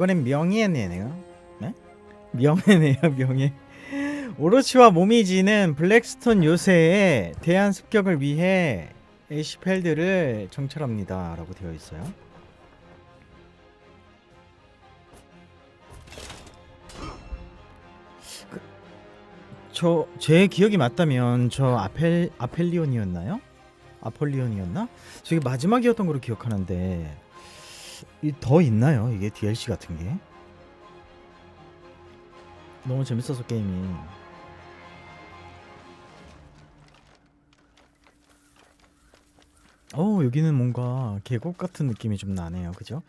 이번엔 명예네요. 네? 명예네요, 명예. 오로치와 모미지는 블랙스톤 요새에 대한 습격을 위해 에시펠드를 정찰합니다 라고 되어 있어요. 저제 기억이 맞다면 저 아펠 아펠리온이었나요? 아폴리온이었나? 저게 마지막이었던 걸로 기억하는데 이 더 있나요? 이게 DLC 같은 게? 너무 재밌어서 게임이. 어 여기는 뭔가 계곡 같은 느낌이 좀 나네요. 그죠?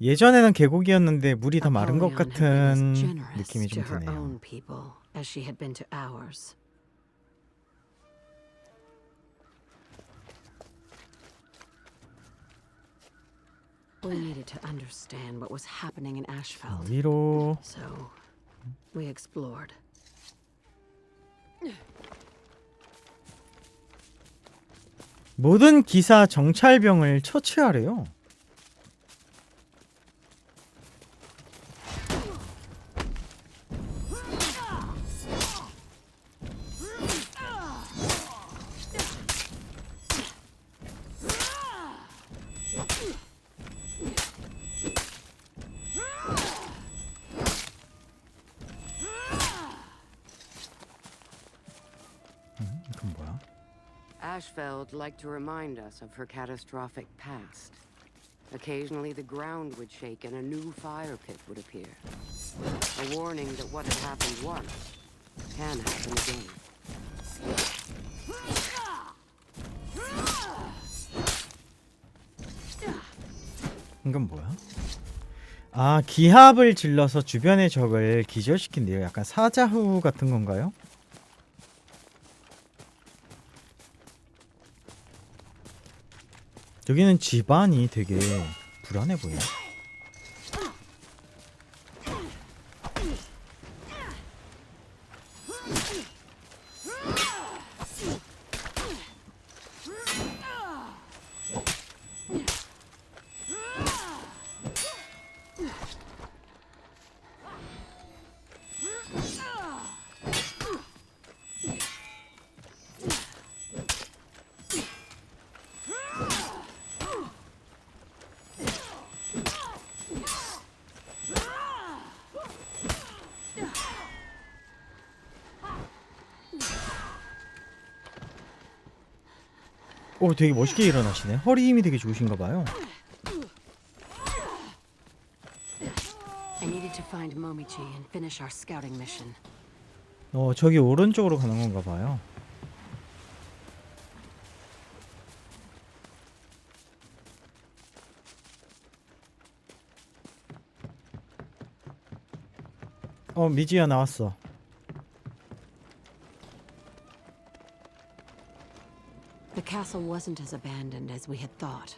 예전에는 계곡이었는데 물이 더 마른 것 같은 느낌이 좀 드네요 We needed to understand what was happening in Ashfeld, 위로 so we explored. 모든 기사 정찰병을 처치하래요 Ashfeld liked to remind us of her catastrophic past. Occasionally, the ground would shake and a new fire pit would appear. A warning that what had happened once can happen again. 이건 뭐야? 아 기합을 질러서 주변의 적을 기절시킨대요. 약간 사자후 같은 건가요? 여기는 집안이 되게 불안해 보여. 오 되게 멋있게 일어나시네. 허리 힘이 되게 좋으신가 봐요. I needed to find Momichi and finish our scouting mission. 어 저기 오른쪽으로 가는 건가 봐요. 어 미지야 나왔어. castle wasn't as abandoned as we had thought.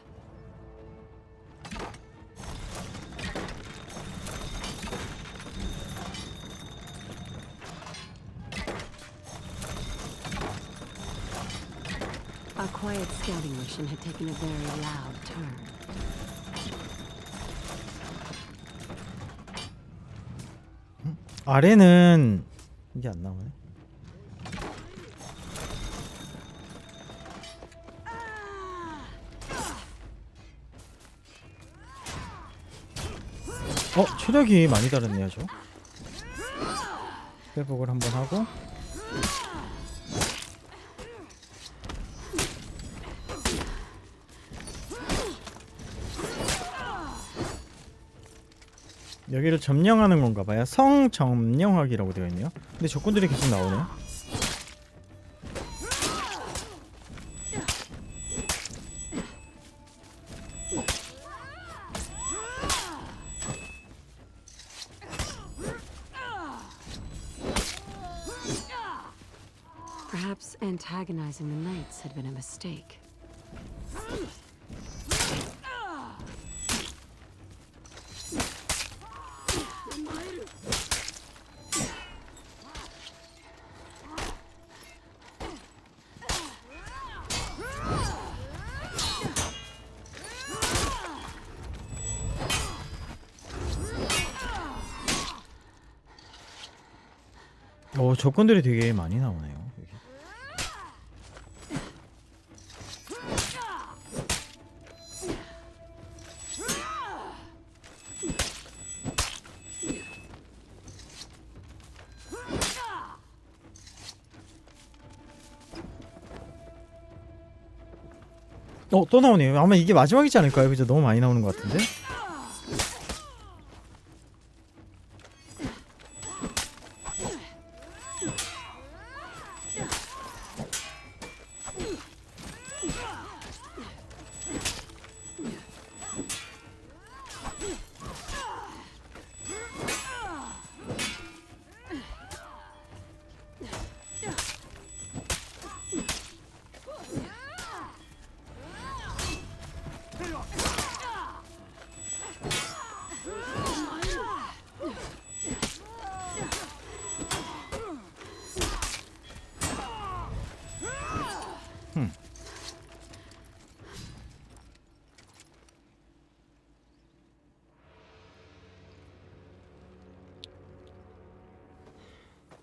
Our quiet scouting mission had taken a very loud turn. 아래는 이게 안 나오네. 어 체력이 많이 다르네요 저. 회복을 한번 하고. 여기를 점령하는 건가 봐요. 성 점령하기라고 되어 있네요. 근데 적군들이 계속 나오네요. Recognizing the knights had been a mistake. 어, 조건들이 되게 많이 나오네. 어 또 나오네요. 아마 이게 마지막이지 않을까요? 그죠? 너무 많이 나오는 것 같은데.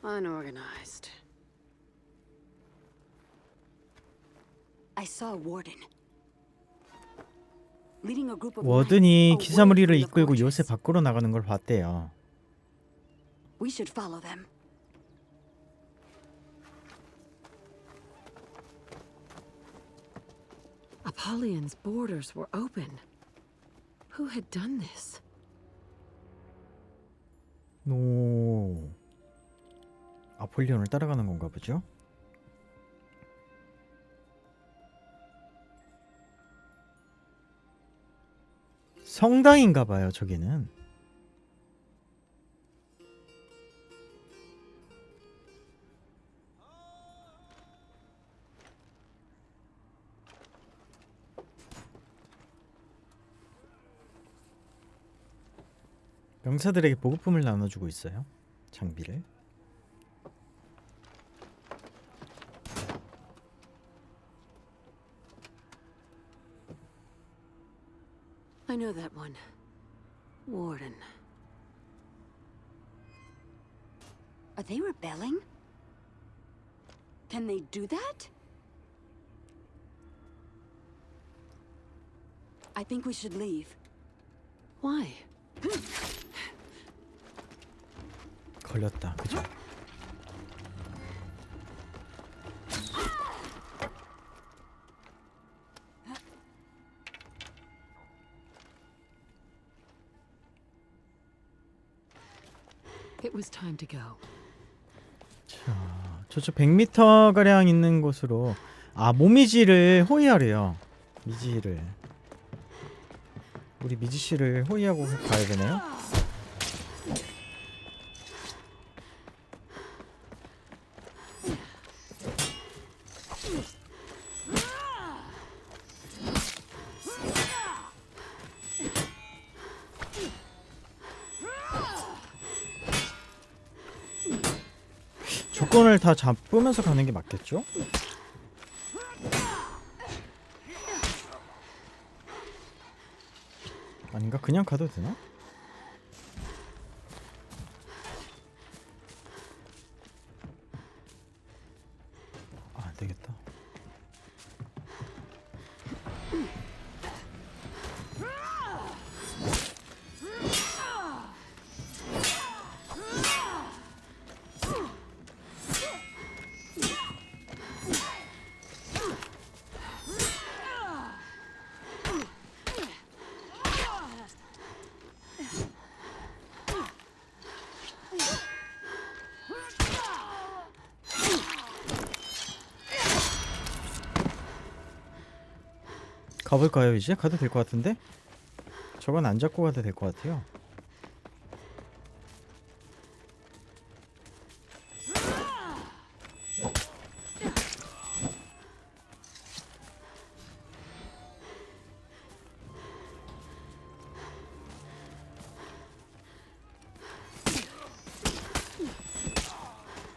Unorganized. I saw a warden. Leading a group of 워든이 기사무리를 이끌고 요새. 밖으로 나가는 걸 봤대요. We should follow them. Apollyon's borders were open. Who had done this? 오. 아폴리온을 따라가는 건가 보죠? 성당인가 봐요, 저기는. 병사들에게 보급품을 나눠주고 있어요. 장비를. I know that one. Warden. Are they rebelling? Can they do that? I think we should leave. Why? 걸렸다. 그죠? It was time to go. 자, 저쪽 100m 가량 있는 곳으로 아 모미지를 호위하래요. 미지를 우리 미지 씨를 호위하고 가야 되나요? 조건을 다 잡으면서 가는 게 맞겠죠? 아닌가? 그냥 가도 되나? 가볼까요 이제? 가도 될 것 같은데? 저건 안 잡고 가도 될 것 같아요.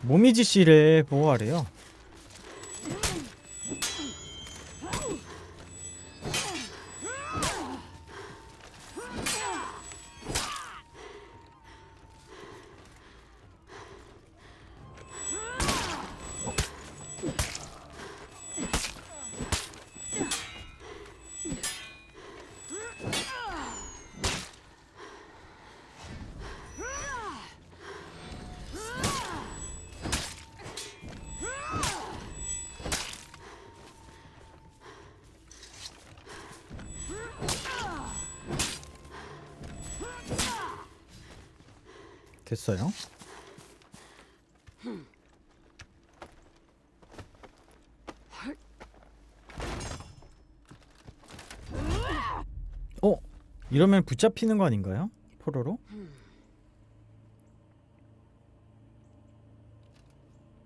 모미지 씨를 보호하래요. 됐어요. 어? 이러면 붙잡히는 거 아닌가요? 포로로?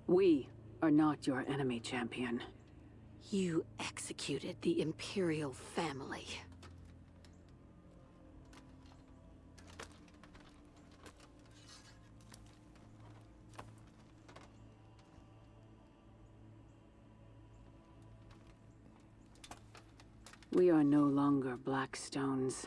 We are not your enemy, champion. You executed the Imperial family. We are no longer Blackstones.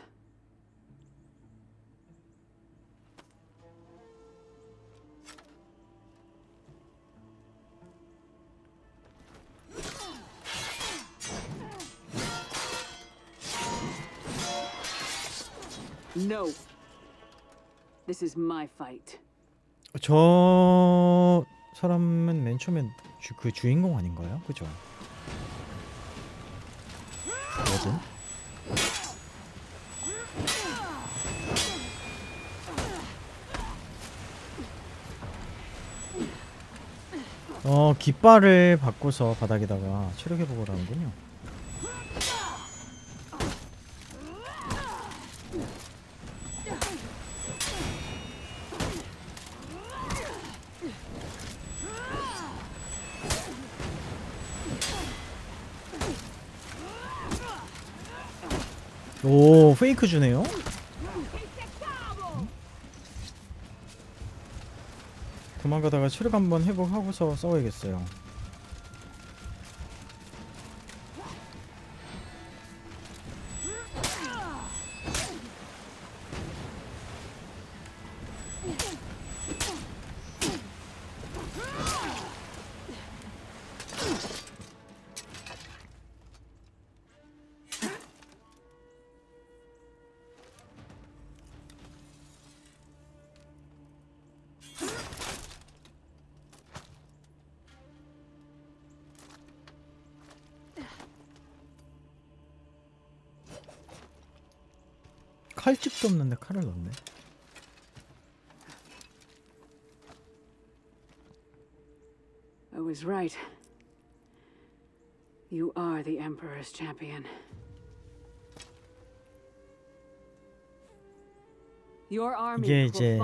No. This is my fight. 저 사람은 맨 처음엔 주, 그 주인공 아닌가요? 그죠? 뭐든? 어 깃발을 바꿔서 바닥에다가 체력 회복을 하는군요. 오 페이크 주네요. 도망가다가 체력 한번 회복하고서 싸워야겠어요. 칼집도 없는데 칼을 넣네. I was right. You are the Emperor's champion. Your army 이게 이제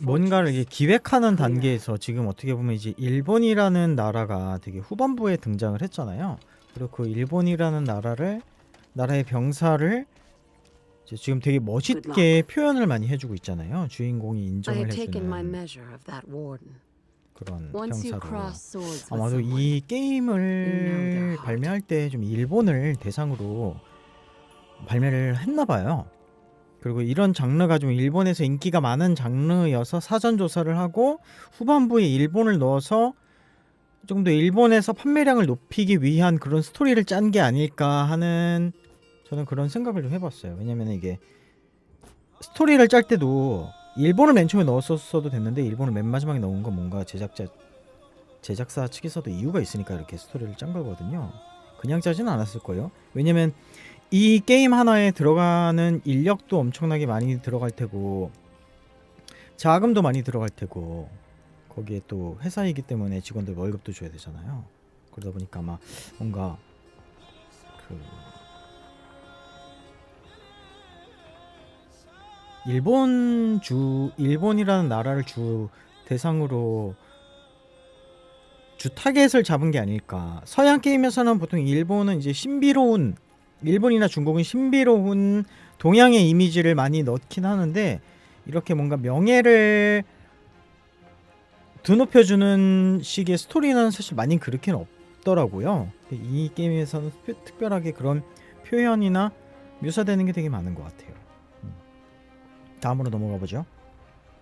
뭔가를 이게. 기획하는. 단계에서 지금 어떻게 보면 이제 일본이라는 나라가 되게 후반부에 등장을 했잖아요. 그리고 그 일본이라는 나라를 나라의 병사를 이제 지금 되게 멋있게 표현을 많이 해주고 있잖아요. 주인공이 I 인정을 had taken my 해주는 measure of that warden. 그런 Once you 병사로. cross swords with 아마도 someone, 이 게임을. 발매할 때 좀 일본을 대상으로 발매를 했나 봐요. 그리고 이런 장르가 좀 일본에서 인기가 많은 장르여서 사전 조사를 하고 후반부에 일본을 넣어서 좀더 일본에서 판매량을 높이기 위한 그런 스토리를 짠 게 아닐까 하는 저는 그런 생각을 좀 해봤어요. 왜냐면 이게 스토리를 짤 때도 일본을 맨 처음에 넣었어도 됐는데 일본을 맨 마지막에 넣은 건 뭔가 제작자 제작사 측에서도 이유가 있으니까 이렇게 스토리를 짠 거거든요. 그냥 짜지는 않았을 거예요. 왜냐면 이 게임 하나에 들어가는 인력도 엄청나게 많이 들어갈 테고 자금도 많이 들어갈 테고 거기에 또 회사이기 때문에 직원들 월급도 줘야 되잖아요. 그러다 보니까 아마 뭔가 그 일본 주 일본이라는 나라를 주 대상으로 주 타겟을 잡은 게 아닐까. 서양 게임에서는 보통 일본은 이제 신비로운 일본이나 중국은 신비로운 동양의 이미지를 많이 넣긴 하는데 이렇게 뭔가 명예를 드높여주는 식의 스토리는 사실 많이 그렇게는 없더라고요. 이 게임에서는 특- 특별하게 그런 표현이나 묘사되는 게 되게 많은 것 같아요. 음. 다음으로 넘어가 보죠.